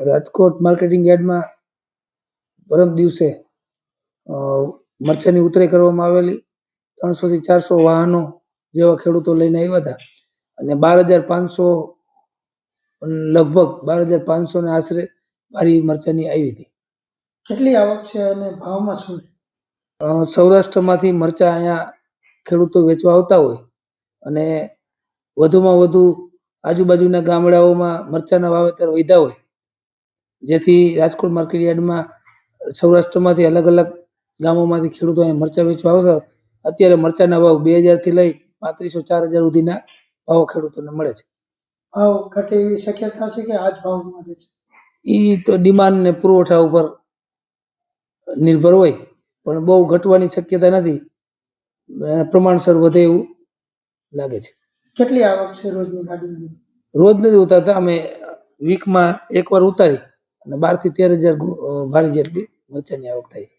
Rajkot marketing યાર્ડમાં પરમ દિવસે મરચાની ઉતરાઈ કરવામાં આવેલી ત્રણસોથી ચારસો વાહનો જેવા ખેડૂતો લઈને આવ્યા હતા. અને બાર હજાર પાંચસો લગભગ બાર હજાર પાંચસો ને આશરે મારી મરચાંની આવી હતી. કેટલી આવક છે અને ભાવમાં શું સૌરાષ્ટ્રમાંથી મરચાં અહીંયા ખેડૂતો વેચવા આવતા હોય અને વધુમાં વધુ આજુબાજુના ગામડાઓમાં મરચાંના વાવેતર વધ્યા હોય જેથી રાજકોટ માર્કેટ યાર્ડમાં સૌરાષ્ટ્રમાંથી અલગ અલગ ગામોમાંથી ખેડૂતો અહીંયા મરચાં વેચવા આવતા અત્યારે મરચાંના ભાવ બે હજારથી લઈ પાંત્રીસો ચાર હજાર સુધીના ભાવ ખેડૂતોને મળે છે. ભાવ ઘટે એવી શક્યતા છે કે આજ ભાવ ભાવમાં છે? એ તો ડિમાન્ડ ને પુરવઠા ઉપર નિર્ભર હોય પણ બહુ ઘટવાની શક્યતા નથી. પ્રમાણસર વધે એવું લાગે છે. કેટલી આવક છે રોજની ગાડીની રોજ નથી ઉતારતા અમે વીકમાં એકવાર ઉતારી. અને બારથી તેર હજાર ભારી જેટલી મરચાંની આવક થાય છે.